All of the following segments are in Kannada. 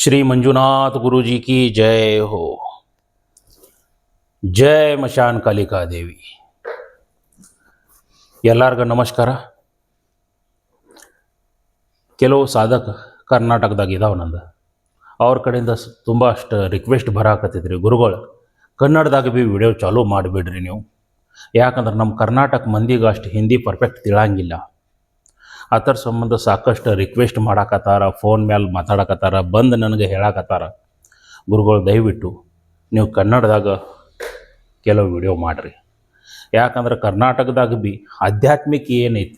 श्री मंजुनाथ गुरु जी की जय हो ಜಯ ಮಶಾನ್ ಕಾಲಿಕಾ ದೇವಿ ಎಲ್ಲರಿಗೂ ನಮಸ್ಕಾರ ಕೆಲವು ಸಾಧಕ ಕರ್ನಾಟಕದಾಗ ಇದಾವೆ ನಂದು ಅವ್ರ ಕಡೆಯಿಂದ ಸ್- ತುಂಬ ಅಷ್ಟು ರಿಕ್ವೆಸ್ಟ್ ಬರಾಕತ್ತೈತ್ರಿ ಗುರುಗಳು ಕನ್ನಡದಾಗ ಭೀ ವಿಡಿಯೋ ಚಾಲೂ ಮಾಡಿಬಿಡ್ರಿ ನೀವು ಯಾಕಂದ್ರೆ ನಮ್ಮ ಕರ್ನಾಟಕ ಮಂದಿಗೆ ಅಷ್ಟು ಹಿಂದಿ ಪರ್ಫೆಕ್ಟ್ ತಿಳಂಗಿಲ್ಲ ಅದರ ಸಂಬಂಧ ಸಾಕಷ್ಟು ರಿಕ್ವೆಸ್ಟ್ ಮಾಡಾಕತ್ತಾರ ಫೋನ್ ಮ್ಯಾಲೆ ಮಾತಾಡಕತ್ತಾರ, ಬಂದು ನನಗೆ ಹೇಳಾಕತ್ತಾರ. ಗುರುಗಳು ದಯವಿಟ್ಟು ನೀವು ಕನ್ನಡದಾಗ ಕೆಲವು ವಿಡಿಯೋ ಮಾಡಿರಿ. ಯಾಕಂದ್ರೆ ಕರ್ನಾಟಕದಾಗ ಭೀ ಆಧ್ಯಾತ್ಮಿಕ ಏನೈತಿ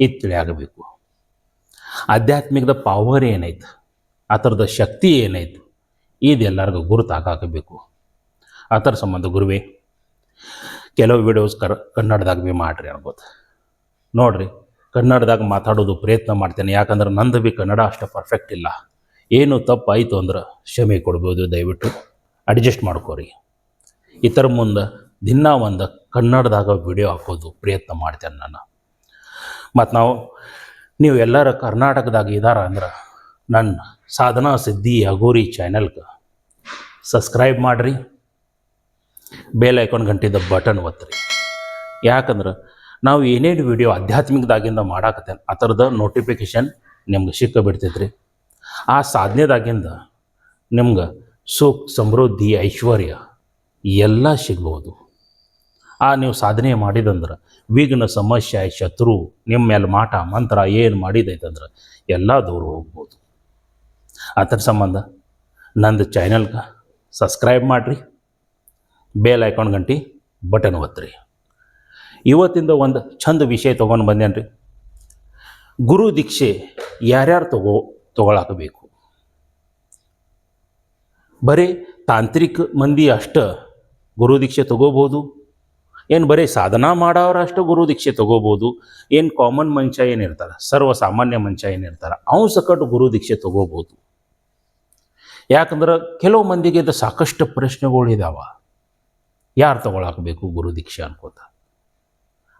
ಇದು ತಿಳಿಯಾಗಬೇಕು. ಆಧ್ಯಾತ್ಮಿಕದ ಪವರ್ ಏನೈತೆ, ಆ ಥರದ ಶಕ್ತಿ ಏನೈತೆ, ಇದೆಲ್ಲರಿಗೂ ಗುರುತಾಗಬೇಕು ಆ ಥರ ಸಂಬಂಧ ಗುರುವೇ, ಕೆಲವು ವಿಡಿಯೋಸ್ ಕರ್, ಕನ್ನಡದಾಗ ಭೀ ಮಾಡಿರಿ ಅನ್ಬೋದು. ನೋಡ್ರಿ. ಕನ್ನಡದಾಗ ಮಾತಾಡೋದು ಪ್ರಯತ್ನ ಮಾಡ್ತೇನೆ. ಯಾಕಂದ್ರೆ ನಂದು ಬಿ ಕನ್ನಡ ಅಷ್ಟು ಪರ್ಫೆಕ್ಟ್ ಇಲ್ಲ. ಏನು ತಪ್ಪು ಆಯಿತು ಅಂದ್ರೆ ಕ್ಷಮೆ ಕೊಡ್ಬೋದು, ದಯವಿಟ್ಟು ಅಡ್ಜಸ್ಟ್ ಮಾಡ್ಕೋರಿ. ಥರ ಮುಂದೆ ದಿನ ಒಂದು ಕನ್ನಡದಾಗ ವಿಡಿಯೋ ಹಾಕೋದು ಪ್ರಯತ್ನ ಮಾಡ್ತೇನೆ ನಾನು. ಮತ್ತು ನಾವು, ನೀವು ಎಲ್ಲರ ಕರ್ನಾಟಕದಾಗ ಇದ್ದಾರ ಅಂದ್ರೆ ನನ್ನ ಸಾಧನಾ ಸಿದ್ಧಿ ಅಗೋರಿ ಚಾನೆಲ್ಗೆ ಸಬ್ಸ್ಕ್ರೈಬ್ ಮಾಡಿರಿ. ಬೇಲ್ ಐಕಾನ್ ಗಂಟಿದ ಬಟನ್ ಒತ್ತಿರಿ. ಯಾಕಂದ್ರೆ ನಾವು ಏನೇನು ವಿಡಿಯೋ ಆಧ್ಯಾತ್ಮಿಕದಾಗಿಂದ ಮಾಡಾಕತ್ತೇನೆ, ಆ ಥರದ ನೋಟಿಫಿಕೇಶನ್ ನಿಮ್ಗೆ ಸಿಕ್ಕ ಬಿಡ್ತೈತ್ರಿ. ಆ ಸಾಧನೆದಾಗಿಂದ ನಿಮ್ಗೆ ಸುಖ, ಸಮೃದ್ಧಿ, ಐಶ್ವರ್ಯ ಎಲ್ಲ ಸಿಗ್ಬೋದು. ಆ ನೀವು ಸಾಧನೆ ಮಾಡಿದಂದ್ರೆ ವಿಘ್ನ, ಸಮಸ್ಯೆ, ಶತ್ರು ನಿಮ್ಮ ಮೇಲೆ ಮಾಟ, ಮಂತ್ರ ಏನು ಮಾಡಿದೈತಂದ್ರೆ ಎಲ್ಲ ದೂರ ಹೋಗ್ಬೋದು. ಅದರ ಸಂಬಂಧ ನಂದು ಚಾನಲ್ಗೆ ಸಬ್ಸ್ಕ್ರೈಬ್ ಮಾಡಿರಿ ಬೇಲ್ ಐಕಾನ್ ಗಂಟಿ ಬಟನ್ ಒತ್ತಿರಿ ಇವತ್ತಿಂದ ಒಂದು ಚಂದ ವಿಷಯ ತೊಗೊಂಡು ಬಂದೇನ್ರಿ? ಗುರು ದೀಕ್ಷೆ ಯಾರ್ಯಾರು ತಗೋ ತಗೊಳಕಬೇಕು? ಬರೀ ತಾಂತ್ರಿಕ ಮಂದಿ ಅಷ್ಟ ಗುರು ದೀಕ್ಷೆ ತಗೋಬೋದು. ಏನು ಬರೀ ಸಾಧನಾ ಮಾಡೋರು ಅಷ್ಟು ಗುರು ದೀಕ್ಷೆ ತಗೋಬೋದು. ಏನು ಕಾಮನ್ ಮಂಚ ಏನಿರ್ತಾರೆ ಸರ್ವ ಸಾಮಾನ್ಯ ಮನುಷ್ಯ ಏನಿರ್ತಾರೆ ಅವ್ನು ಸಕಟ್ಟು ಗುರು ದೀಕ್ಷೆ ತಗೋಬೋದು. ಯಾಕಂದ್ರೆ ಕೆಲವು ಮಂದಿಗೆ ಸಾಕಷ್ಟು ಪ್ರಶ್ನೆಗಳು ಇದಾವ. ಯಾರು ತಗೊಳಕಬೇಕು ಗುರು ದೀಕ್ಷೆ ಅನ್ಕೋತ?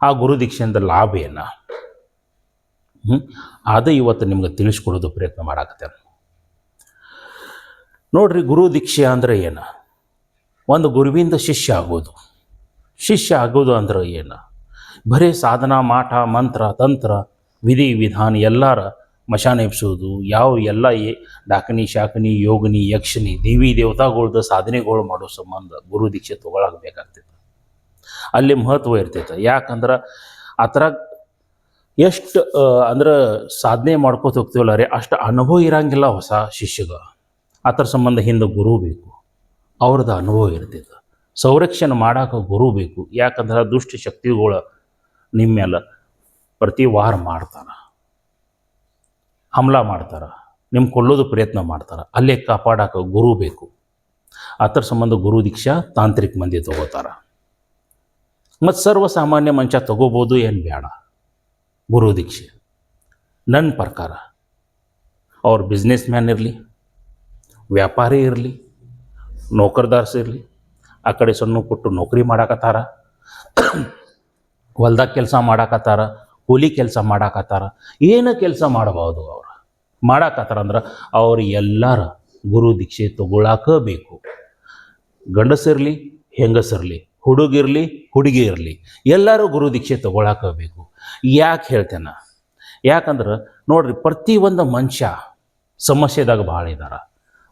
ಆ ಗುರು ದೀಕ್ಷೆಯಿಂದ ಲಾಭ ಏನ? ಹ್ಞೂ ಅದು ಇವತ್ತು ನಿಮ್ಗೆ ತಿಳಿಸ್ಕೊಡೋದು ಪ್ರಯತ್ನ ಮಾಡಾಕತ್ತೆ ನೋಡ್ರಿ, ಗುರು ದೀಕ್ಷೆ ಅಂದ್ರೆ ಏನು? ಒಂದು ಗುರುವಿಂದ ಶಿಷ್ಯ ಆಗೋದು. ಶಿಷ್ಯ ಆಗೋದು ಅಂದ್ರೆ ಏನು? ಬರೀ ಸಾಧನಾ, ಮಾಠ, ಮಂತ್ರ, ತಂತ್ರ, ವಿಧಿ, ವಿಧಾನ ಎಲ್ಲರ ಮಶಾನ ಎಬ್ಸೋದು. ಯಾವ ಎಲ್ಲ ಏ ಡಾಕನಿ ಶಾಕನಿ ಯೋಗನಿ ಯಕ್ಷಿಣಿ ದೇವಿ ದೇವತಾಗಳ್ದು ಸಾಧನೆಗಳು ಮಾಡೋ ಸಂಬಂಧ ಗುರು ದೀಕ್ಷೆ ತೊಗೊಳಕ್ಬೇಕಾಗ್ತೈತೆ ಅಲ್ಲಿ ಮಹತ್ವ ಇರ್ತೈತೆ. ಯಾಕಂದ್ರೆ ಆ ಥರ ಎಷ್ಟು ಅಂದ್ರೆ ಸಾಧನೆ ಮಾಡ್ಕೋತ ಹೋಗ್ತೀವಲ್ಲ ರೀ, ಅಷ್ಟು ಅನುಭವ ಇರಂಗಿಲ್ಲ ಹೊಸ ಶಿಷ್ಯಗ. ಅದ್ರ ಸಂಬಂಧ ಹಿಂದೆ ಗುರು ಬೇಕು. ಅವ್ರದ್ದು ಅನುಭವ ಇರ್ತೈತೆ. ಸಂರಕ್ಷಣೆ ಮಾಡೋಕೆ ಗುರು ಬೇಕು. ಯಾಕಂದ್ರೆ ದುಷ್ಟ ಶಕ್ತಿಗಳು ನಿಮ್ಮ ಮೇಲೆ ಪ್ರತಿ ವಾರ ಮಾಡ್ತಾರೆ. ಹಮ್ಲ ಮಾಡ್ತಾರೆ. ನಿಮ್ಮ ಕೊಲ್ಲೋದು ಪ್ರಯತ್ನ ಮಾಡ್ತಾರೆ. ಅಲ್ಲೇ ಕಾಪಾಡೋಕೆ ಗುರು ಬೇಕು. ಥರ ಸಂಬಂಧ ಗುರು ದೀಕ್ಷಾ ತಾಂತ್ರಿಕ ಮಂದಿ ತಗೋತಾರೆ. ಮತ್ತು ಸರ್ವಸಾಮಾನ್ಯ ಮಂಚ ತಗೋಬೋದು ಏನು ಬೇಡ ಗುರು ದೀಕ್ಷೆ. ನನ್ನ ಪ್ರಕಾರ ಅವ್ರು ಬಿಸ್ನೆಸ್ ಮ್ಯಾನ್ ಇರಲಿ, ವ್ಯಾಪಾರಿ ಇರಲಿ, ನೌಕರದಾರ್ಸ್ ಇರಲಿ, ಆ ಕಡೆ ಸಣ್ಣ ಪುಟ್ಟು ನೌಕರಿ ಮಾಡಾಕತ್ತಾರ, ಹೊಲ್ದಾಗ ಕೆಲಸ ಮಾಡಾಕತ್ತಾರ, ಕೂಲಿ ಕೆಲಸ ಮಾಡಾಕತ್ತಾರ, ಏನು ಕೆಲಸ ಮಾಡಬಹುದು ಅವ್ರು. ಮಾಡಾಕತ್ತಾರ ಅಂದ್ರೆ ಅವ್ರು ಎಲ್ಲರ ಗುರು ದೀಕ್ಷೆ ತಗೊಳಕಬೇಕು. ಗಂಡಸಿರಲಿ ಹೆಂಗಸಿರಲಿ ಹುಡುಗಿರಲಿ, ಹುಡುಗಿ ಇರಲಿ, ಎಲ್ಲರೂ ಗುರು ದೀಕ್ಷೆ ತಗೊಳಕಬೇಕು. ಯಾಕೆ ಹೇಳ್ತೇನೆ? ಯಾಕಂದ್ರೆ ನೋಡ್ರಿ ಪ್ರತಿಯೊಂದು ಮನುಷ್ಯ ಸಮಸ್ಯೆದಾಗ ಭಾಳ ಇದ್ದಾರೆ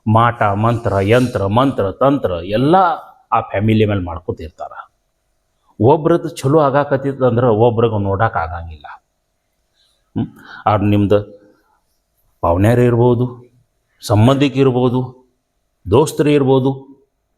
ಮಾಟ, ಮಂತ್ರ, ಯಂತ್ರ, ಮಂತ್ರ, ತಂತ್ರ ಎಲ್ಲ ಆ ಫ್ಯಾಮಿಲಿ ಮೇಲೆ ಮಾಡ್ಕೊತಿರ್ತಾರೆ. ಒಬ್ರದ್ದು ಚಲೋ ಆಗಾಕತ್ತಿತ್ತಂದ್ರೆ ಒಬ್ರಿಗೆ ನೋಡಕ್ಕೆ ಆಗಂಗಿಲ್ಲ. ಅವ್ರು ನಿಮ್ದು ಪಾವನ್ಯಾರು ಇರ್ಬೋದು, ಸಂಬಂಧಿಕ ಇರ್ಬೋದು, ದೋಸ್ತರು ಇರ್ಬೋದು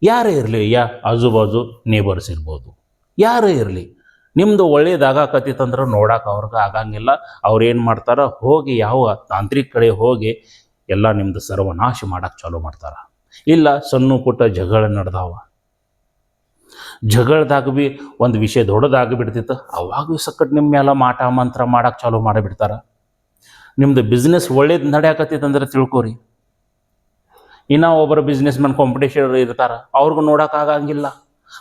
ಯಾರೇ ಇರಲಿ, ಯಾ ಆಜು ಬಾಜು ನೇಬರ್ಸ್ ಇರ್ಬೋದು ಯಾರೇ ಇರಲಿ ನಿಮ್ಮದು ಒಳ್ಳೇದಾಗಕತ್ತಿತ್ತಂದ್ರೆ ನೋಡಕ್ಕೆ ಅವ್ರಿಗೆ ಆಗಂಗಿಲ್ಲ. ಅವ್ರು ಏನು ಮಾಡ್ತಾರೆ? ಹೋಗಿ ಯಾವ ತಾಂತ್ರಿಕ ಕಡೆ ಹೋಗಿ ಎಲ್ಲ ನಿಮ್ಮದು ಸರ್ವನಾಶ ಮಾಡಕ್ಕೆ ಚಾಲೂ ಮಾಡ್ತಾರೆ. ಇಲ್ಲ, ಸಣ್ಣ ಪುಟ್ಟ ಜಗಳ ನಡೆದಾವ. ಜಗಳದಾಗ ಭೀ ಒಂದು ವಿಷಯ ದೊಡ್ಡದಾಗಿ ಬಿಡ್ತಿತ್ತು ಅವಾಗ ಸಕ್ಕಟ್ ನಿಮ್ಮ ಮೇಲೆ ಮಾಟ, ಮಂತ್ರ ಮಾಡಕ್ಕೆ ಚಾಲೂ ಮಾಡಿಬಿಡ್ತಾರೆ. ನಿಮ್ಮದು ಬಿಸ್ನೆಸ್ ಒಳ್ಳೇದು ನಡೆಯಕತ್ತಿತ್ತಂದ್ರೆ ತಿಳ್ಕೊರಿ. ಇನ್ನು ಒಬ್ಬರು ಬಿಸ್ನೆಸ್ ಮ್ಯಾನ್ ಕಾಂಪಿಟೇಷನ್ ಇರ್ತಾರೆ, ಅವ್ರಿಗೂ ನೋಡೋಕ್ಕಾಗಂಗಿಲ್ಲ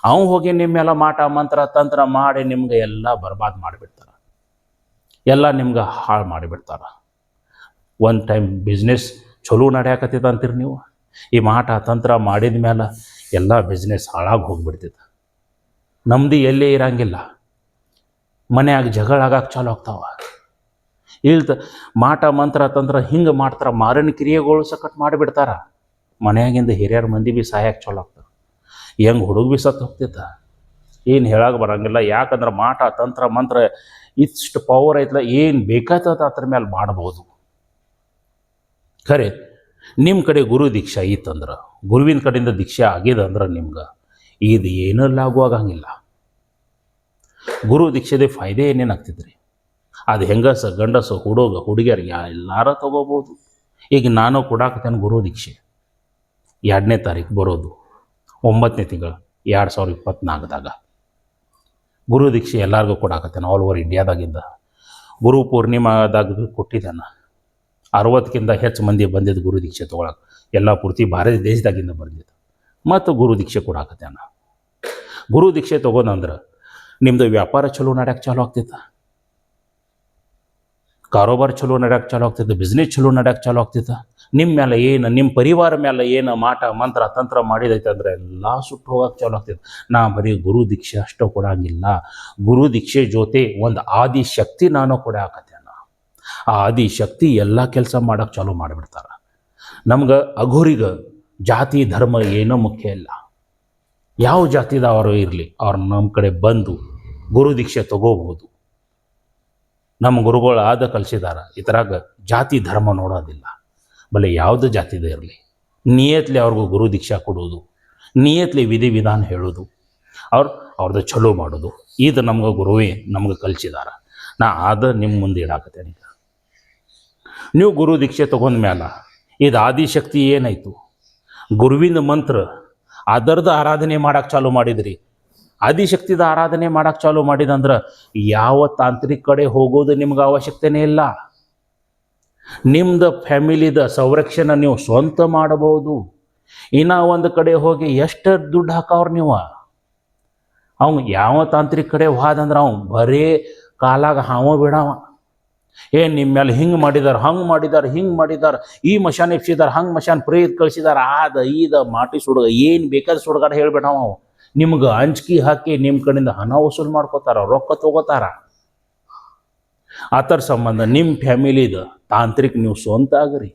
ಅವ್ ಹೋಗಿ ನಿಮ್ಮೆಲ್ಲ ಮಾಟ, ಮಂತ್ರ, ತಂತ್ರ ಮಾಡಿ ನಿಮ್ಗೆ ಎಲ್ಲ ಬರ್ಬಾದ್ ಮಾಡಿಬಿಡ್ತಾರೆ. ಎಲ್ಲ ನಿಮ್ಗೆ ಹಾಳು ಮಾಡಿಬಿಡ್ತಾರೆ. ಒನ್ ಟೈಮ್ ಬಿಸ್ನೆಸ್ ಚಲೋ ನಡೆಯಾಕತ್ತೈತೆ ಅಂತೀರಿ ನೀವು. ಈ ಮಾಟ, ತಂತ್ರ ಮಾಡಿದ ಮೇಲೆ ಎಲ್ಲ ಬಿಸ್ನೆಸ್ ಹಾಳಾಗಿ ಹೋಗ್ಬಿಡ್ತೈತೆ ನಮ್ದು ಎಲ್ಲೇ ಇರಂಗಿಲ್ಲ. ಮನೆಯಾಗ ಜಗಳ ಆಗಾಕ ಚಾಲು ಆಗ್ತಾವ. ಇಲ್ತ ಮಾಟ, ಮಂತ್ರ, ತಂತ್ರ ಹಿಂಗೆ ಮಾಡ್ತಾರೆ, ಮಾರನ ಕ್ರಿಯೆಗಳು ಸಕಟ್ ಮಾಡಿಬಿಡ್ತಾರ. ಮನ್ಯಾಗಿಂದ ಹಿರಿಯರ ಮಂದಿ ಭೀ ಸಾಯಕ್ಕೆ ಚಲೋ ಆಗ್ತದೆ. ಹೆಂಗೆ ಹುಡುಗ ಭೀ ಸತ್ತು ಹೋಗ್ತೈತ ಏನು ಹೇಳಕ್ಕೆ ಬರಂಗಿಲ್ಲ. ಯಾಕಂದ್ರೆ ಮಾಟ, ತಂತ್ರ, ಮಂತ್ರ ಇಷ್ಟು ಪವರ್ ಐತಲ್ಲ ಏನು ಬೇಕಾಗ್ತದ ಅದ್ರ ಮೇಲೆ ಮಾಡ್ಬೋದು. ಖರೆ ನಿಮ್ಮ ಕಡೆ ಗುರು ದೀಕ್ಷೆ ಇತ್ತಂದ್ರೆ, ಗುರುವಿನ ಕಡೆಯಿಂದ ದೀಕ್ಷೆ ಆಗಿದೆ ಅಂದ್ರೆ ನಿಮ್ಗೆ ಇದು ಏನೂ ಲಾಗು ಆಗಂಗಿಲ್ಲ. ಗುರು ದೀಕ್ಷೆದೆ ಫಾಯ್ದೆ ಏನೇನಾಗ್ತೈತ್ರಿ ಅದು ಹೆಂಗಸ, ಗಂಡಸ, ಹುಡುಗ, ಹುಡುಗಿಯರು ಎಲ್ಲಾರ ತಗೋಬೋದು? ಈಗ ನಾನು ಕೊಡಾಕತ್ತೇನೆ ಗುರು ದೀಕ್ಷೆ. ಎರಡನೇ ತಾರೀಕು ಬರೋದು. ಒಂಬತ್ತನೇ ತಿಂಗಳು ಎರಡು ಸಾವಿರದ ಇಪ್ಪತ್ನಾಲ್ಕದಾಗ. ಗುರು ದೀಕ್ಷೆ ಎಲ್ಲರಿಗೂ ಕೊಡಾಕತ್ತೇನೆ ಆಲ್ ಓವರ್ ಇಂಡಿಯಾದಾಗಿಂದ ಗುರು ಪೂರ್ಣಿಮಾದಾಗ ಕೊಟ್ಟಿದ್ದಾನೆ. ಅರವತ್ತಕ್ಕಿಂತ ಹೆಚ್ಚು ಮಂದಿ ಬಂದಿದ್ದು ಗುರು ದೀಕ್ಷೆ ತೊಗೊಳಕ್ಕೆ ಎಲ್ಲ ಪೂರ್ತಿ ಭಾರತ ದೇಶದಾಗಿಂದ ಬಂದಿದ್ದು. ಮತ್ತು ಗುರು ದೀಕ್ಷೆ ಕೊಡಾಕತ್ತೇನ. ಗುರು ದೀಕ್ಷೆ ತೊಗೊಂಡಂದ್ರೆ ನಿಮ್ಮದು ವ್ಯಾಪಾರ ಚಲೋ ನಡ್ಯಕ್ಕೆ ಚಾಲೂ ಆಗ್ತೈತೆ. ಕಾರೋಬಾರ ಚಲೋ ನಡ್ಯಾಕೆ ಚಾಲು ಆಗ್ತೈತೆ ಬಿಸ್ನೆಸ್ ಚಲೋ ನಡ್ಯಾಕೆ ಚಾಲು ಆಗ್ತೈತೆ ನಿಮ್ಮ ಮೇಲೆ ಏನು ನಿಮ್ಮ ಪರಿವಾರ ಮೇಲೆ ಏನು ಮಾಟ, ಮಂತ್ರ, ತಂತ್ರ ಮಾಡಿದೈತೆ ಅಂದರೆ ಎಲ್ಲ ಸುಟ್ಟು ಹೋಗಕ್ಕೆ ಚಾಲು ಆಗ್ತೈತೆ ನಾ ಬರೀ ಗುರು ದೀಕ್ಷೆ ಅಷ್ಟು ಕೊಡಂಗಿಲ್ಲ. ಗುರು ದೀಕ್ಷೆ ಜೊತೆ ಒಂದು ಆದಿ ಶಕ್ತಿ ನಾನು ಕೊಡಾಕತ್ತೇನ ಆ ಆದಿ ಶಕ್ತಿ ಎಲ್ಲ ಕೆಲಸ ಮಾಡೋಕ್ಕೆ ಚಾಲು ಮಾಡಿಬಿಡ್ತಾರೆ. ನಮ್ಗೆ ಅಘೋರಿಗೆ ಜಾತಿ, ಧರ್ಮ ಏನೋ ಮುಖ್ಯ ಇಲ್ಲ. ಯಾವ ಜಾತಿದವರು ಇರಲಿ, ಅವ್ರು ನಮ್ಮ ಕಡೆ ಬಂದು ಗುರು ದೀಕ್ಷೆ ತಗೋಬೋದು. ನಮ್ಮ ಗುರುಗಳು ಆದ ಕಲಿಸಿದಾರ. ಇದ್ರಾಗ ಜಾತಿ ಧರ್ಮ ನೋಡೋದಿಲ್ಲ. ಬಲೆ ಯಾವುದು ಜಾತಿದೇ ಇರಲಿ. ನಿಯತ್ಲಿ ಅವ್ರಿಗೂ ಗುರು ದೀಕ್ಷಾ ಕೊಡೋದು. ನಿಯತ್ಲಿ ವಿಧಿ ವಿಧಾನ ಹೇಳೋದು. ಅವ್ರು ಅವ್ರದ್ದು ಚಲೋ ಮಾಡೋದು. ಇದು ನಮ್ಗೆ ಗುರುವೇ ನಮ್ಗೆ ಕಲಿಸಿದಾರ. ನಾ ಆದ ನಿಮ್ಮ ಮುಂದೆ ಇಡಾಕತ್ತೇನೆ ನೀವು ಗುರು ದೀಕ್ಷೆ ತೊಗೊಂಡ ಮ್ಯಾಲ ಇದು ಆದಿಶಕ್ತಿ ಏನಾಯಿತು? ಗುರುವಿನ ಮಂತ್ರ ಅದರ್ದು ಆರಾಧನೆ ಮಾಡೋಕ್ಕೆ ಚಾಲೂ ಮಾಡಿದ್ರಿ. ಆದಿಶಕ್ತಿದ ಆರಾಧನೆ ಮಾಡಕ್ಕೆ ಚಾಲು ಮಾಡಿದಂದ್ರೆ ಯಾವ ತಾಂತ್ರಿಕ ಕಡೆ ಹೋಗೋದು ನಿಮ್ಗೆ ಅವಶ್ಯಕತೆನೇ ಇಲ್ಲ. ನಿಮ್ದು ಫ್ಯಾಮಿಲಿದ ಸಂರಕ್ಷಣೆ ನೀವು ಸ್ವಂತ ಮಾಡಬಹುದು. ಇನ್ನು ಒಂದು ಕಡೆ ಹೋಗಿ ಎಷ್ಟು ದುಡ್ಡು ಹಾಕವ್ರ ನೀವು? ಅವ್ನು ಯಾವ ತಾಂತ್ರಿಕ ಕಡೆ ಹೋದಂದ್ರೆ ಅವ್ನು ಬರೇ ಕಾಲಾಗ ಹಾವ ಬಿಡವ. ಏ ನಿಮ್ಮ ಮೇಲೆ ಹಿಂಗೆ ಮಾಡಿದಾರೆ, ಹಂಗೆ ಮಾಡಿದಾರೆ, ಹಿಂಗೆ ಮಾಡಿದಾರೆ, ಈ ಮಶಾನ್ ಎಪ್ಸಿದಾರೆ ಹಂಗೆ ಮಶಾನ್ ಪ್ರೇತ್ ಕಳಿಸಿದಾರೆ, ಆದ, ಈದ, ಮಾಟಿ ಸುಡುಗ, ಏನು ಬೇಕಾದ ಸುಡುಗಾಡ ಹೇಳ್ಬೇಡ ಅವ. ನಿಮ್ಗೆ ಅಂಜಿಕೆ ಹಾಕಿ ನಿಮ್ಮ ಕಡೆಯಿಂದ ಹಣ ವಸೂಲು ಮಾಡ್ಕೋತಾರ, ರೊಕ್ಕ ತಗೋತಾರ. ಆತರ ಸಂಬಂಧ ನಿಮ್ಮ ಫ್ಯಾಮಿಲಿದು ತಾಂತ್ರಿಕ ನೀವು ಸ್ವಂತ ಆಗ್ರಿ.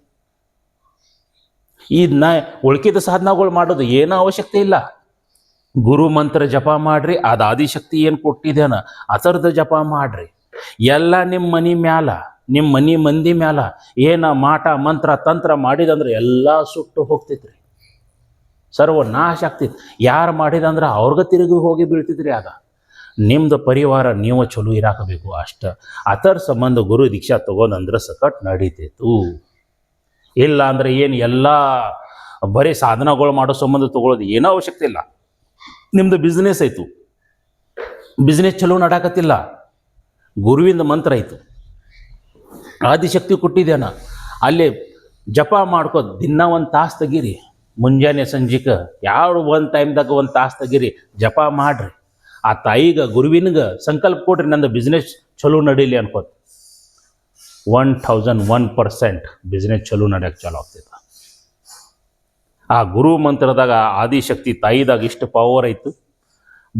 ಇದನ್ನ ಉಳ್ಕಿದ ಸಾಧನಗಳು ಮಾಡೋದು ಏನೂ ಅವಶ್ಯಕತೆ ಇಲ್ಲ. ಗುರು ಮಂತ್ರ ಜಪ ಮಾಡ್ರಿ, ಅದು ಆದಿಶಕ್ತಿ ಏನು ಕೊಟ್ಟಿದ್ದೇನ ಅದರದ ಜಪ ಮಾಡ್ರಿ. ಎಲ್ಲ ನಿಮ್ಮ ಮನೆ ಮ್ಯಾಲ ನಿಮ್ಮ ಮನೆ ಮಂದಿ ಮ್ಯಾಲ ಏನ ಮಾಟ, ಮಂತ್ರ, ತಂತ್ರ ಮಾಡಿದಂದ್ರೆ ಎಲ್ಲ ಸುಟ್ಟು ಹೋಗ್ತೈತ್ರಿ. ಸರ್ವ ನಾಶ ಆಗ್ತೈತಿ ಯಾರು ಮಾಡಿದಂದ್ರೆ ಅವ್ರಿಗೆ ತಿರುಗಿ ಹೋಗಿ ಬೀಳ್ತಿದ್ರಿ ಆಗ. ನಿಮ್ದು ಪರಿವಾರ ನೀವು ಚಲೋ ಇರಾಕಬೇಕು ಅಷ್ಟ. ಅದರ ಸಂಬಂಧ ಗುರು ದೀಕ್ಷಾ ತಗೊಂಡಂದ್ರೆ ಸಕಟ್ ನಡೀತಿತ್ತು ಇಲ್ಲ ಅಂದ್ರೆ ಏನು ಎಲ್ಲ ಬರೀ ಸಾಧನಗಳು ಮಾಡೋ ಸಂಬಂಧ ತಗೊಳ್ಳೋದು ಏನೋ ಅವಶ್ಯಕತೆ ಇಲ್ಲ. ನಿಮ್ದು ಬಿಸ್ನೆಸ್ ಆಯಿತು. ಬಿಸ್ನೆಸ್ ಚಲೋ ನಡಾಕತ್ತಿಲ್ಲ. ಗುರುವಿಂದ ಮಂತ್ರ ಆಯಿತು. ಆದಿಶಕ್ತಿ ಕೊಟ್ಟಿದ್ದೇನ ಅಲ್ಲಿ ಜಪ ಮಾಡ್ಕೋ ದಿನ ಒಂದು ತಾಸು ತೆಗೀರಿ. ಮುಂಜಾನೆ ಸಂಜಿಕ ಯಾವ ಒಂದು ಟೈಮ್ದಾಗ ಒಂದು ತಾಸು ತೆಗೀರಿ, ಜಪ ಮಾಡ್ರಿ. ಆ ತಾಯಿಗೆ, ಗುರುವಿನಿಗೆ ಸಂಕಲ್ಪ ಕೊಡ್ರಿ, ನಂದು ಬಿಸ್ನೆಸ್ ಚಲೋ ನಡೀಲಿ ಅನ್ಕೋತ. One thousand one percent business ಚಲೋ ನಡೆಯಕ್ಕೆ ಚಾಲು ಆಗ್ತೈತೆ. ಆ ಗುರು ಮಂತ್ರದಾಗ ಆದಿಶಕ್ತಿ ತಾಯಿದಾಗ ಇಷ್ಟು ಪವರ್ ಐತು.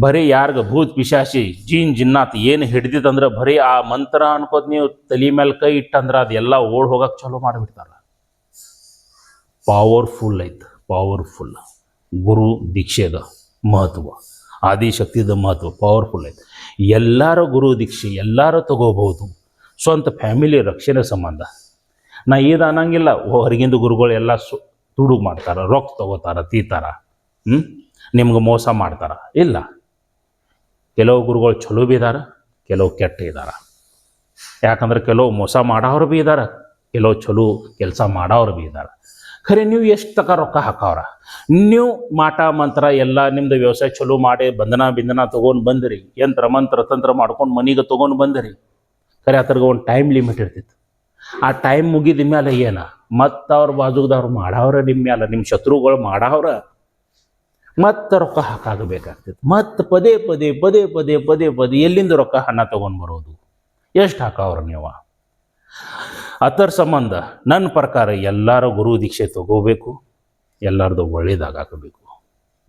ಬರೀ ಯಾರ್ಗ ಭೂತ್ ಪಿಶಾಚಿ, ಜೀನ್ ಜಿನ್ನಾತ್ ಏನು ಹಿಡ್ದಿತ್ತಂದ್ರೆ ಬರೀ ಆ ಮಂತ್ರ ಅನ್ಕೋತ ನೀವು ತಲೆ ಮೇಲೆ ಕೈ ಇಟ್ಟಂದ್ರೆ ಅದೆಲ್ಲ ಓಡ್ ಹೋಗಕ್ಕೆ ಚಲೋ ಮಾಡಿಬಿಡ್ತಾರ. ಪವರ್ಫುಲ್ ಐತೆ. ಪವರ್ಫುಲ್ ಗುರು ದೀಕ್ಷೆದ ಮಹತ್ವ. ಆದಿಶಕ್ತಿದ ಮಹತ್ವ. ಪವರ್ಫುಲ್ ಐತೆ ಎಲ್ಲರ ಗುರು ದೀಕ್ಷೆ, ಎಲ್ಲರೂ ತಗೋಬಹುದು. ಸ್ವಂತ ಫ್ಯಾಮಿಲಿ ರಕ್ಷಣೆ ಸಂಬಂಧ. ನಾ ಇದು ಅನ್ನಂಗಿಲ್ಲ. ಹೊರಗಿಂದ ಗುರುಗಳು ಎಲ್ಲ ಸು, ತುಡು ಮಾಡ್ತಾರೆ, ರೊಕ್ಕ ತಗೋತಾರ, ತೀತಾರ. ಹ್ಞೂ ನಿಮ್ಗೆ ಮೋಸ ಮಾಡ್ತಾರ. ಇಲ್ಲ. ಕೆಲವು ಗುರುಗಳು ಚಲೋ ಬಿ ಇದಾರ, ಕೆಲವು ಕೆಟ್ಟ ಇದ್ದಾರೆ ಯಾಕಂದ್ರೆ ಕೆಲವು ಮೋಸ ಮಾಡೋರು ಬಿ ಇದಾರ, ಕೆಲವು ಚಲೋ ಕೆಲಸ ಮಾಡೋರು ಬಿ ಇದಾರ. ಖರೆ ನೀವು ಎಷ್ಟು ತಕ ರೊಕ್ಕ ಹಾಕವ್ರ? ನೀವು ಮಾಟ ಮಂತ್ರ ಎಲ್ಲ ನಿಮ್ದು ವ್ಯವಸಾಯ ಚಲೋ ಮಾಡಿ ಬಂಧನ ಬಿಂದನ ತೊಗೊಂಡು ಬಂದಿರಿ. ಯಂತ್ರ ಮಂತ್ರ ತಂತ್ರ ಮಾಡ್ಕೊಂಡು ಮನೆಗೆ ತೊಗೊಂಡು ಬಂದಿರಿ. ಖರೆ ಆತರ್ಗೆ ಒಂದು ಟೈಮ್ ಲಿಮಿಟ್ ಇರ್ತಿತ್ತು. ಆ ಟೈಮ್ ಮುಗಿದ ಮೇಲೆ ಏನ? ಮತ್ತು ಅವ್ರ ಬಾಜುಗದವ್ರು ಮಾಡವ್ರ ನಿಮ್ಮ ಮ್ಯಾಲ ನಿಮ್ಮ ಶತ್ರುಗಳು ಮಾಡವ್ರ. ಮತ್ತೆ ರೊಕ್ಕ ಹಾಕಾಗಬೇಕಾಗ್ತಿತ್ತು ಮತ್ತೆ ಪದೇ ಪದೇ ಪದೇ ಪದೇ ಪದೇ ಪದೇ ಎಲ್ಲಿಂದ ರೊಕ್ಕ ಹಣ ತೊಗೊಂಡು ಬರೋದು? ಎಷ್ಟು ಹಾಕವ್ರ ನೀವು? ಅದರ ಸಂಬಂಧ ನನ್ನ ಪ್ರಕಾರ ಎಲ್ಲರೂ ಗುರು ದೀಕ್ಷೆ ತಗೋಬೇಕು, ಎಲ್ಲರದು ಒಳ್ಳೇದಾಗಬೇಕು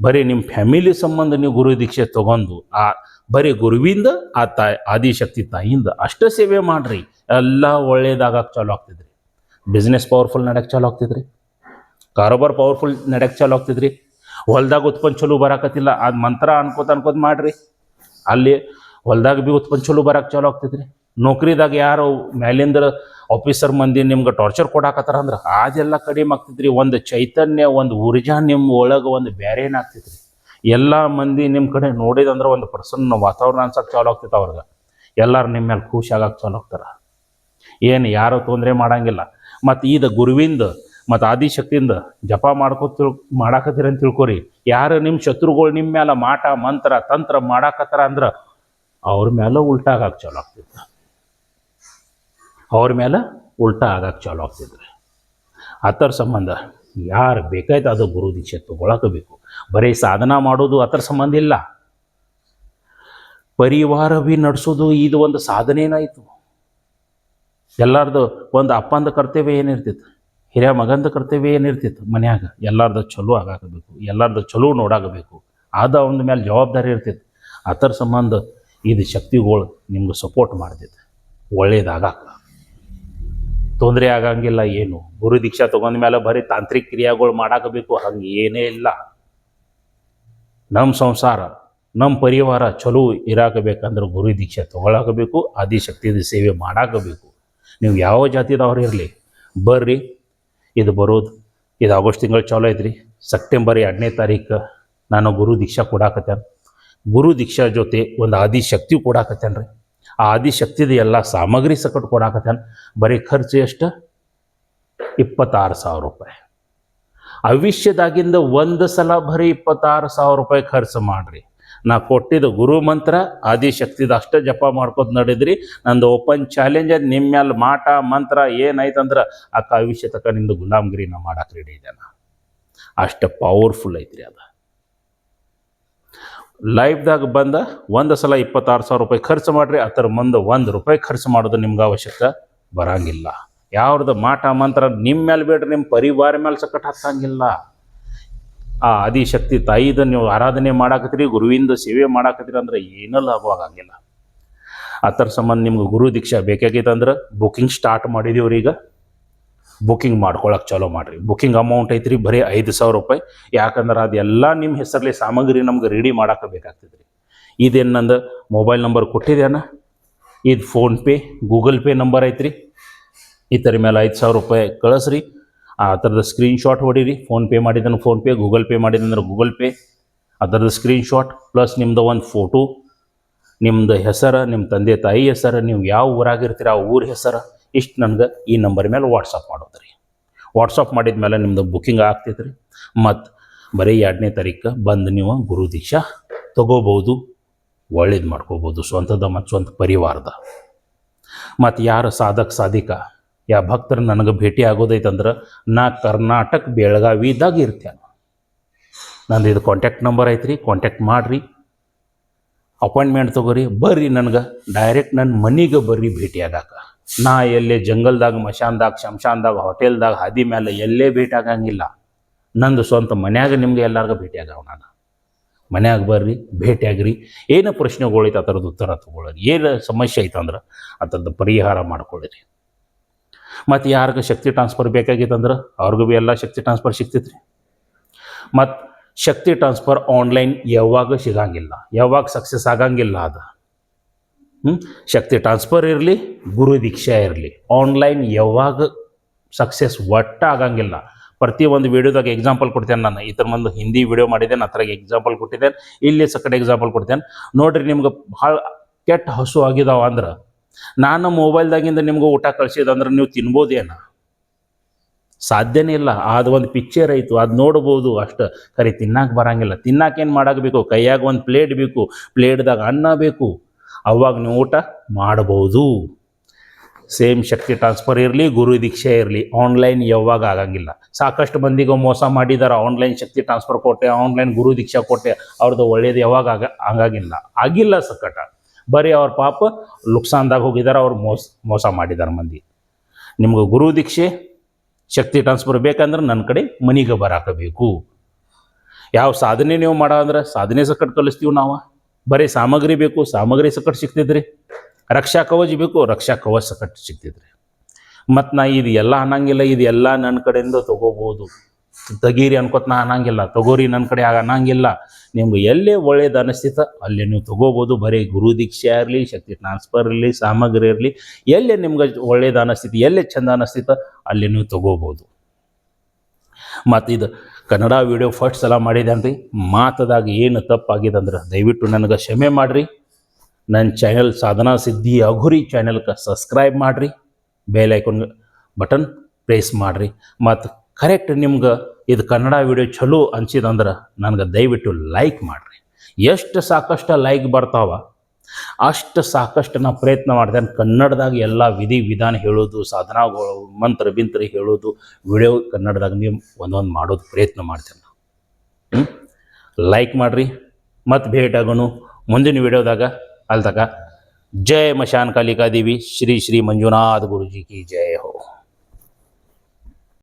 ಬರೀ ನಿಮ್ಮ ಫ್ಯಾಮಿಲಿ ಸಂಬಂಧ ನೀವು ಗುರು ದೀಕ್ಷೆ ತಗೊಂಡು, ಆ ಬರೀ ಗುರುವಿಂದ, ಆ ತಾಯಿ, ಆದಿಶಕ್ತಿ ತಾಯಿಯಿಂದ ಅಷ್ಟೇ ಸೇವೆ ಮಾಡ್ರಿ. ಎಲ್ಲ ಒಳ್ಳೇದಾಗಕ್ಕೆ ಚಾಲು ಆಗ್ತಿದ್ರಿ. ಬಿಸ್ನೆಸ್ ಪವರ್ಫುಲ್ ನಡೆಯಕ್ಕೆ ಚಾಲೂ ಆಗ್ತಿದ್ರಿ. ಕಾರೋಬಾರ್ ಪವರ್ಫುಲ್ ನಡೆಯಕ್ಕೆ ಚಾಲೂ ಆಗ್ತಿದ್ರಿ. ಹೊಲ್ದಾಗ ಉತ್ಪನ್ನ ಚಲೋ ಬರಾಕತ್ತಿಲ್ಲ ಅದು ಮಂತ್ರ ಅನ್ಕೋತ ಅನ್ಕೋತ ಮಾಡ್ರಿ. ಅಲ್ಲಿ ಹೊಲ್ದಾಗ ಬಿ ಉತ್ಪನ್ನ ಚಲೋ ಬರಕ್ಕೆ ಚಾಲು ಆಗ್ತಿದ್ರಿ. ನೌಕರಿದಾಗ ಯಾರು ಮೇಲಿಂದ ಆಫೀಸರ್ ಮಂದಿ ನಿಮ್ಗೆ ಟಾರ್ಚರ್ ಕೊಡಾಕತ್ತಾರ ಅಂದ್ರೆ ಅದೆಲ್ಲ ಕಡಿಮೆ ಆಗ್ತೈತ್ರಿ. ಒಂದು ಚೈತನ್ಯ, ಒಂದು ಊರ್ಜಾ ನಿಮ್ಮ ಒಳಗೆ ಒಂದು ಬೇರೆ ಏನಾಗ್ತೈತ್ರಿ ಎಲ್ಲ ಮಂದಿ ನಿಮ್ಮ ಕಡೆ ನೋಡಿದಂದ್ರೆ ಒಂದು ಪ್ರಸನ್ನ ವಾತಾವರಣ ಅನ್ಸಕ್ಕೆ ಚಾಲು ಆಗ್ತಿತ್ತು ಅವ್ರಿಗೆ. ಎಲ್ಲರೂ ನಿಮ್ಮ ಮೇಲೆ ಖುಷಿ ಆಗಕ್ಕೆ ಚಾಲು ಹೋಗ್ತಾರೆ ಏನು ಯಾರು ತೊಂದರೆ ಮಾಡಂಗಿಲ್ಲ. ಮತ್ತು ಈದ ಗುರುವಿಂದ ಮತ್ತು ಆದಿಶಕ್ತಿಯಿಂದ ಜಪ ಮಾಡ್ಕೊ ತಿಳ್ ಮಾಡಾಕತ್ತೀರ ಅಂತ ತಿಳ್ಕೊರಿ. ಯಾರು ನಿಮ್ಮ ಶತ್ರುಗಳು ನಿಮ್ಮ ಮೇಲೆ ಮಾಟ, ಮಂತ್ರ, ತಂತ್ರ ಮಾಡಾಕತ್ತಾರ ಅಂದ್ರೆ ಅವ್ರ ಮೇಲೆ ಉಲ್ಟಾಗಕ್ಕೆ ಚಾಲು ಆಗ್ತಿತ್ತು. ಅವ್ರ ಮೇಲೆ ಉಲ್ಟಾ ಆಗಕ್ಕೆ ಚಾಲು ಆ ಥರ ಸಂಬಂಧ ಯಾರು ಬೇಕಾಯ್ತು ಅದು ಗುರು ದೀಕ್ಷೆ ತಗೊಳಕ ಬೇಕು. ಬರೀ ಸಾಧನ ಮಾಡೋದು ಥರ ಸಂಬಂಧ ಇಲ್ಲ. ಪರಿವಾರ ಭೀ ನಡೆಸೋದು ಇದು ಒಂದು ಸಾಧನೆನಾಯಿತು ಎಲ್ಲರದು ಒಂದು ಅಪ್ಪಂದ ಕರ್ತವ್ಯ ಏನಿರ್ತಿತ್ತು ಹಿರಿಯ ಮಗಂದ ಕರ್ತವ್ಯ ಏನಿರ್ತಿತ್ತು ಮನ್ಯಾಗ? ಎಲ್ಲರದು ಚಲೋ ಆಗಾಕಬೇಕು ಎಲ್ಲಾರ್ದು ಚಲೋ ನೋಡಾಗಬೇಕು ಆದ ಅವನ ಮೇಲೆ ಜವಾಬ್ದಾರಿ ಇರ್ತಿತ್ತು ಅದರ ಸಂಬಂಧ ಇದು ಶಕ್ತಿಗಳು ನಿಮ್ಗೆ ಸಪೋರ್ಟ್ ಮಾಡ್ತಿತ್ತು ಒಳ್ಳೇದಾಗಾಕ. ತೊಂದರೆ ಆಗಂಗಿಲ್ಲ ಏನು? ಗುರು ದೀಕ್ಷಾ ತಗೊಂಡ ಮೇಲೆ ಬರೀ ತಾಂತ್ರಿಕ ಕ್ರಿಯಾಗಳು ಮಾಡಾಕಬೇಕು, ಹಂಗೆ ಏನೇ ಇಲ್ಲ. ನಮ್ಮ ಸಂಸಾರ ನಮ್ಮ ಪರಿವಾರ ಚಲೋ ಇರಾಕಬೇಕಂದ್ರೆ ಗುರು ದೀಕ್ಷೆ ತಗೊಳಕಬೇಕು ಆದಿಶಕ್ತಿದ ಸೇವೆ ಮಾಡಾಕಬೇಕು. ನೀವು ಯಾವ ಜಾತಿದವ್ರು ಇರಲಿ, ಬರ್ರಿ, ಇದು ಬರೋದು. ಇದು ಆಗಸ್ಟ್ ತಿಂಗಳು ಚಾಲೂ ಐತ್ರಿ. ಸೆಪ್ಟೆಂಬರ್ ಎರಡನೇ ತಾರೀಕು ನಾನು ಗುರು ದೀಕ್ಷಾ ಕೊಡಾಕತ್ತೇನೆ. ಗುರು ದೀಕ್ಷಾ ಜೊತೆ ಒಂದು ಆದಿಶಕ್ತಿ ಕೊಡಾಕತ್ತೇನೆ ರೀ ಆದಿಶಕ್ತಿದ ಎಲ್ಲ ಸಾಮಗ್ರಿ ಸಕಟ್ ಕೊಡಾಕತ್ತಾನ ಬರೀ ಖರ್ಚು ಎಷ್ಟು? ಇಪ್ಪತ್ತಾರು ಸಾವಿರ ರೂಪಾಯಿ. ಅವಿಷ್ಯದಾಗಿಂದ ಒಂದು ಸಲ ಬರೀ ಇಪ್ಪತ್ತಾರು ಸಾವಿರ ರೂಪಾಯಿ ಖರ್ಚು ಮಾಡ್ರಿ. ನಾ ಕೊಟ್ಟಿದ್ದ ಗುರು ಮಂತ್ರ, ಆದಿಶಕ್ತಿದ ಅಷ್ಟೇ ಜಪ ಮಾಡ್ಕೊತ ನಡಿದ್ರಿ. ನಂದು ಓಪನ್ ಚಾಲೆಂಜ್ ಅದು ನಿಮ್ಮ ಮ್ಯಾಲೆ ಮಾಟ, ಮಂತ್ರ ಏನಾಯ್ತಂದ್ರೆ ಆ ಕಾವಿಷ್ಯ ತಕ್ಕ ನಿಂದು ಗುಲಾಮ್ಗಿರಿ ನಾ ಮಾಡಕ್ಕೆ ರೆಡಿ ಇದೆ ನಾ. ಅಷ್ಟು ಪವರ್ಫುಲ್ ಐತ್ರಿ ಅದು. ಲೈಫ್ದಾಗ ಬಂದ ಒಂದು ಸಲ ಇಪ್ಪತ್ತಾರು ಸಾವಿರ ರೂಪಾಯಿ ಖರ್ಚು ಮಾಡಿರಿ ಅದರ ಮುಂದೆ ಒಂದು ರೂಪಾಯಿ ಖರ್ಚು ಮಾಡೋದು ನಿಮ್ಗೆ ಅವಶ್ಯಕ ಬರಂಗಿಲ್ಲ. ಯಾವ್ದು ಮಾಟ ಮಂತ್ರ ನಿಮ್ಮ ಮೇಲೆ ಬೇಡ್ರಿ ನಿಮ್ಮ ಪರಿವಾರ ಮೇಲೆ ಸಕಟ್ ಹತ್ತಂಗಿಲ್ಲ. ಆ ಆದಿಶಕ್ತಿ ತಾಯಿದ ನೀವು ಆರಾಧನೆ ಮಾಡಾಕತ್ತೀರಿ ಗುರುವಿಂದ ಸೇವೆ ಮಾಡಾಕತ್ತೀರಿ ಅಂದ್ರೆ ಏನೂ ಲಾಭವಾಗಂಗಿಲ್ಲ ಅದರ ಸಂಬಂಧ ನಿಮ್ಗೆ ಗುರು ದೀಕ್ಷಾ ಬೇಕಾಗಿತ್ತಂದ್ರೆ ಬುಕಿಂಗ್ ಸ್ಟಾರ್ಟ್ ಮಾಡಿದೀವ್ರಿ ಈಗ ಬುಕಿಂಗ್ ಮಾಡ್ಕೊಳಕ್ಕೆ ಚಾಲೂ ಮಾಡಿರಿ. ಬುಕಿಂಗ್ ಅಮೌಂಟ್ ಐತ್ರಿ ಬರೀ ಐದು ಸಾವಿರ ರೂಪಾಯಿ. ಯಾಕಂದ್ರೆ ಅದೆಲ್ಲ ನಿಮ್ಮ ಹೆಸರಲ್ಲಿ ಸಾಮಗ್ರಿ ನಮ್ಗೆ ರೆಡಿ ಮಾಡಕ್ಕೆ ರೀ ಇದೇನು ನಂದು ಮೊಬೈಲ್ ನಂಬರ್ ಕೊಟ್ಟಿದ್ದೇನ ಇದು ಫೋನ್ಪೇ ಗೂಗಲ್ ಪೇ ನಂಬರ್ ಐತ್ರಿ. ಥರ ಮೇಲೆ ಐದು ಸಾವಿರ ರೂಪಾಯಿ ಕಳಿಸ್ರಿ. ಆ ಥರದ ಸ್ಕ್ರೀನ್ಶಾಟ್ ಹೊಡೀರಿ. ಫೋನ್ಪೇ ಮಾಡಿದ್ರೆ ಫೋನ್ಪೇ ಗೂಗಲ್ ಪೇ ಮಾಡಿದಂದ್ರೆ ಗೂಗಲ್ ಪೇ ಅದರದ ಸ್ಕ್ರೀನ್ಶಾಟ್ ಪ್ಲಸ್ ನಿಮ್ಮದು ಒಂದು ಫೋಟೋ ನಿಮ್ಮದು ಹೆಸರು ನಿಮ್ಮ ತಂದೆ ತಾಯಿ ಹೆಸರು, ನೀವು ಯಾವ ಊರಾಗಿರ್ತೀರ ಆ ಊರ ಹೆಸರು. ಇಷ್ಟು ನನಗೆ ಈ ನಂಬರ್ ಮೇಲೆ ವಾಟ್ಸಪ್ ಮಾಡೋದು ರೀ ವಾಟ್ಸಪ್ ಮಾಡಿದ ಮೇಲೆ ನಿಮ್ಮದು ಬುಕ್ಕಿಂಗ್ ಆಗ್ತೈತೆ ರೀ ಮತ್ತು ಬರೀ ಎರಡನೇ ತಾರೀಕು ಬಂದು ನೀವು ಗುರು ದೀಕ್ಷಾ ತಗೋಬೋದು, ಒಳ್ಳೇದು ಮಾಡ್ಕೋಬೋದು, ಸ್ವಂತದ ಮತ್ತು ಸ್ವಂತ ಪರಿವಾರದ. ಮತ್ತು ಯಾರು ಸಾಧಕ ಸಾಧಿಕ, ಯಾ ಭಕ್ತರು ನನಗೆ ಭೇಟಿ ಆಗೋದೈತಂದ್ರೆ ನಾ ಕರ್ನಾಟಕ ಬೆಳಗಾವಿದಾಗ ಇರ್ತೇನೆ. ನಂದು ಇದು ಕಾಂಟ್ಯಾಕ್ಟ್ ನಂಬರ್ ಐತ್ರಿ ಕಾಂಟ್ಯಾಕ್ಟ್ ಮಾಡಿರಿ. ಅಪಾಯಿಂಟ್ಮೆಂಟ್ ತೊಗೋರಿ, ಬರ್ರಿ ನನಗೆ. ಡೈರೆಕ್ಟ್ ನನ್ನ ಮನೆಗೆ ಬರ್ರಿ ಭೇಟಿ ಆಗಾಕ. ನಾ ಎಲ್ಲೇ ಜಂಗಲ್ದಾಗ, ಮಶಾನ್ದಾಗ ಶಂಶಾನ್ದಾಗ ಹೋಟೆಲ್ದಾಗ ಹಾದಿ ಮೇಲೆ ಎಲ್ಲೇ ಭೇಟಿ ಆಗಂಗಿಲ್ಲ. ನಂದು ಸ್ವಂತ ಮನ್ಯಾಗ ನಿಮ್ಗೆ ಎಲ್ಲರಿಗೂ ಭೇಟಿ ನಾನು. ಮನ್ಯಾಗ ಬರ್ರಿ ಭೇಟಿಯಾಗ್ರಿ ಏನು ಪ್ರಶ್ನೆಗಳು ಐತೆ ಆ ಥರದ ಉತ್ತರ ತೊಗೊಳ್ರಿ ಏನು ಸಮಸ್ಯೆ ಐತಂದ್ರೆ ಆ ಥರದ್ದು ಪರಿಹಾರ ಮಾಡ್ಕೊಳ್ಳಿರಿ ಮತ್ತು ಯಾರಿಗೆ ಶಕ್ತಿ ಟ್ರಾನ್ಸ್ಫರ್ ಬೇಕಾಗಿತ್ತಂದ್ರೆ ಅವ್ರಿಗೂ ಭೀ ಎಲ್ಲ ಶಕ್ತಿ ಟ್ರಾನ್ಸ್ಫರ್ ಸಿಗ್ತೈತ್ರಿ. ಮತ್ತು ಶಕ್ತಿ ಟ್ರಾನ್ಸ್ಫರ್ ಆನ್ಲೈನ್ ಯಾವಾಗ ಸಿಗಂಗಿಲ್ಲ, ಯಾವಾಗ ಸಕ್ಸಸ್ ಆಗಂಗಿಲ್ಲ ಅದು. ಹ್ಞೂ ಶಕ್ತಿ ಟ್ರಾನ್ಸ್ಫರ್ ಇರಲಿ, ಗುರು ದೀಕ್ಷಾ ಇರಲಿ. ಆನ್ಲೈನ್ ಯಾವಾಗ ಸಕ್ಸಸ್ ಒಟ್ಟ ಆಗಂಗಿಲ್ಲ. ಪ್ರತಿ ಒಂದು ವೀಡಿಯೋದಾಗ ಎಕ್ಸಾಂಪಲ್ ಕೊಡ್ತೇನೆ ನಾನು. ಈ ಥರ ಒಂದು ಹಿಂದಿ ವಿಡಿಯೋ ಮಾಡಿದ್ದೇನೆ ಥರ ಎಕ್ಸಾಂಪಲ್ ಕೊಟ್ಟಿದ್ದೇನೆ, ಇಲ್ಲಿ ಸಕಡೆ ಎಕ್ಸಾಂಪಲ್ ಕೊಡ್ತೇನೆ. ನೋಡಿರಿ ನಿಮ್ಗೆ ಭಾಳ ಕೆಟ್ಟ ಹಸು ಆಗಿದಾವ ಅಂದ್ರೆ, ನಾನು ಮೊಬೈಲ್ದಾಗಿಂದ ನಿಮ್ಗೆ ಊಟ ಕಳಿಸಿದಂದ್ರೆ ನೀವು ತಿನ್ಬೋದೇನ? ಸಾಧ್ಯನೇ ಇಲ್ಲ. ಅದು ಒಂದು ಪಿಕ್ಚರ್ ಐತು ಅದು ನೋಡ್ಬೋದು ಅಷ್ಟು. ಖರೆ ತಿನ್ನಕ್ಕೆ ಬರಂಗಿಲ್ಲ. ತಿನ್ನಕ್ಕೇನು ಮಾಡಾಕಬೇಕು? ಕೈಯಾಗ ಒಂದು ಪ್ಲೇಟ್ ಬೇಕು. ಪ್ಲೇಟ್ದಾಗ ಅನ್ನ ಬೇಕು. ಅವಾಗ ನೀವು ಊಟ ಮಾಡ್ಬೋದು. ಸೇಮ್ ಶಕ್ತಿ ಟ್ರಾನ್ಸ್ಫರ್ ಇರಲಿ, ಗುರು ದೀಕ್ಷೆ ಇರಲಿ. ಆನ್ಲೈನ್ ಯಾವಾಗ ಆಗಂಗಿಲ್ಲ. ಸಾಕಷ್ಟು ಮಂದಿಗೆ ಮೋಸ ಮಾಡಿದಾರೆ, ಆನ್ಲೈನ್ ಶಕ್ತಿ ಟ್ರಾನ್ಸ್ಫರ್ ಕೊಟ್ಟೆ, ಆನ್ಲೈನ್ ಗುರು ದೀಕ್ಷೆ ಕೊಟ್ಟೆ ಅವ್ರದ್ದು ಒಳ್ಳೇದು ಯಾವಾಗ ಆಗ, ಆಗಂಗಿಲ್ಲ. ಆಗಿಲ್ಲ ಸಕಟ ಬರೀ ಅವ್ರ ಪಾಪ ಲುಕ್ಸಾನ್ದಾಗ ಹೋಗಿದ್ದಾರೆ ಅವ್ರು ಮೋಸ ಮೋಸ ಮಾಡಿದ್ದಾರೆ ಮಂದಿ. ನಿಮ್ಗೆ ಗುರು ದೀಕ್ಷೆ ಶಕ್ತಿ ಟ್ರಾನ್ಸ್ಫರ್ ಬೇಕಂದ್ರೆ ನನ್ನ ಕಡೆ ಮನಿಗೆ ಬರಾಕಬೇಕು. ಯಾವ ಸಾಧನೆ ನೀವು ಮಾಡೋ ಅಂದ್ರೆ ಸಾಧನೆ ಸಕಟ್ ಕಲಿಸ್ತೀವಿ ನಾವು. ಬರೀ ಸಾಮಗ್ರಿ ಬೇಕು, ಸಾಮಗ್ರಿ ಸಕಟ್ ಸಿಗ್ತಿದ್ರಿ ರಕ್ಷಾ ಕವಚ ಬೇಕು, ರಕ್ಷಾ ಕವಚ ಸಕಟ್ ಸಿಗ್ತಿದ್ರಿ ಮತ್ತು ನಾ ಇದು ಎಲ್ಲ ಅನ್ನಂಗಿಲ್ಲ, ಇದು ಎಲ್ಲ ನನ್ನ ಕಡೆಯಿಂದ ತಗೋಬೋದು. ತಗೀರಿ ಅನ್ಕೋತ ನಾ ಅನ್ನಂಗಿಲ್ಲ. ತಗೋರಿ ನನ್ನ ಕಡೆ ಆಗ ಅನ್ನಂಗಿಲ್ಲ. ನಿಮ್ಗೆ ಎಲ್ಲೇ ಒಳ್ಳೇದು ಅನಿಸ್ತಿತ್ತ ಅಲ್ಲಿ ನೀವು ತಗೋಬೋದು. ಬರೀ ಗುರು ದೀಕ್ಷೆ ಇರಲಿ, ಶಕ್ತಿ ಟ್ರಾನ್ಸ್ಫರ್ ಇರಲಿ, ಸಾಮಗ್ರಿ ಇರಲಿ, ಎಲ್ಲೇ ನಿಮ್ಗೆ ಒಳ್ಳೇದು ಅನಿಸ್ತಿತ್ತು, ಎಲ್ಲೇ ಚಂದ ಅನಿಸ್ತಿತ್ತ ಅಲ್ಲಿ ನೀವು ತಗೋಬೋದು. ಮತ್ತು ಇದು ಕನ್ನಡ ವಿಡಿಯೋ ಫಸ್ಟ್ ಸಲ ಮಾಡಿದ್ದೇನ್ರಿ ಮಾತದಾಗ ಏನು ತಪ್ಪಾಗಿದೆ ಅಂದ್ರೆ ದಯವಿಟ್ಟು ನನಗೆ ಕ್ಷಮೆ ಮಾಡಿರಿ. ನನ್ನ ಚಾನೆಲ್ ಸಾಧನಾ ಸಿದ್ಧಿ ಅಘುರಿ ಚಾನೆಲ್ಗೆ ಸಬ್ಸ್ಕ್ರೈಬ್ ಮಾಡಿರಿ. ಐಕಾನ್ ಬಟನ್ ಪ್ರೆಸ್ ಮಾಡಿರಿ. ಮತ್ತು ಕರೆಕ್ಟ್ ನಿಮ್ಗೆ ಇದು ಕನ್ನಡ ವಿಡಿಯೋ ಚಲೋ ಅನ್ಸಿದಂದ್ರೆ ನನಗೆ ದಯವಿಟ್ಟು ಲೈಕ್ ಮಾಡಿರಿ. ಎಷ್ಟು ಸಾಕಷ್ಟು ಲೈಕ್ ಬರ್ತಾವ? ಅಷ್ಟು ಸಾಕಷ್ಟು ನಾನು ಪ್ರಯತ್ನ ಮಾಡ್ತೇನೆ ಕನ್ನಡದಾಗ ಎಲ್ಲ ವಿಧಿ ವಿಧಾನ ಹೇಳೋದು, ಸಾಧನಗಳು, ಮಂತ್ರ ಬಿಂತ್ರ ಹೇಳೋದು ವಿಡಿಯೋ ಕನ್ನಡದಾಗ ನೀವು ಒಂದೊಂದು ಮಾಡೋದು ಪ್ರಯತ್ನ ಮಾಡ್ತೇನೆ ಹ್ಞೂ ಲೈಕ್ ಮಾಡಿರಿ. ಮತ್ತು ಭೇಟಾಗೋನು ಮುಂದಿನ ವಿಡಿಯೋದಾಗ ಅಲ್ದಾಗ ಜಯ ಮಶಾನ್ ಕಾಲಿಕಾ ದೇವಿ ಶ್ರೀ ಶ್ರೀ ಮಂಜುನಾಥ್ ಗುರುಜಿ ಕಿ ಜಯ ಹೋ.